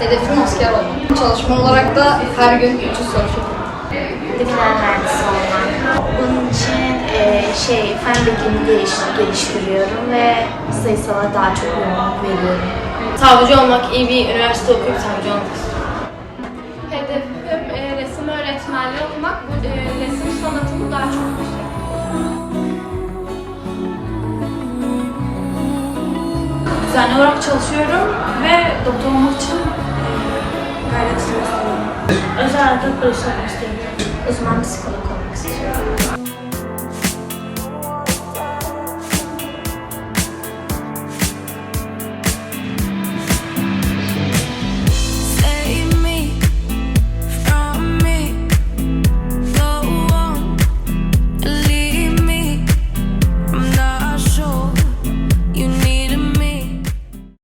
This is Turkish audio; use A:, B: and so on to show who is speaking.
A: Hedefim asker olmak. Çalışma olarak da her gün 300 soru çözüyorum.
B: Veteriner mühendisi olmak. Bunun için e, şey fen bilgimi geliş- geliştiriyorum ve sayısala daha çok yoğunluk veriyorum.
C: Savcı olmak, iyi bir üniversite okuyup savcı olmak istiyorum.
D: Hedefim e, resim öğretmenliği olmak. Bu e, resim sanatımı daha çok yüksek.
C: Düzenli olarak çalışıyorum ve doktor olmak için.
B: Özel hayata olmak istiyorum. Uzman psikolog olmak istiyorum.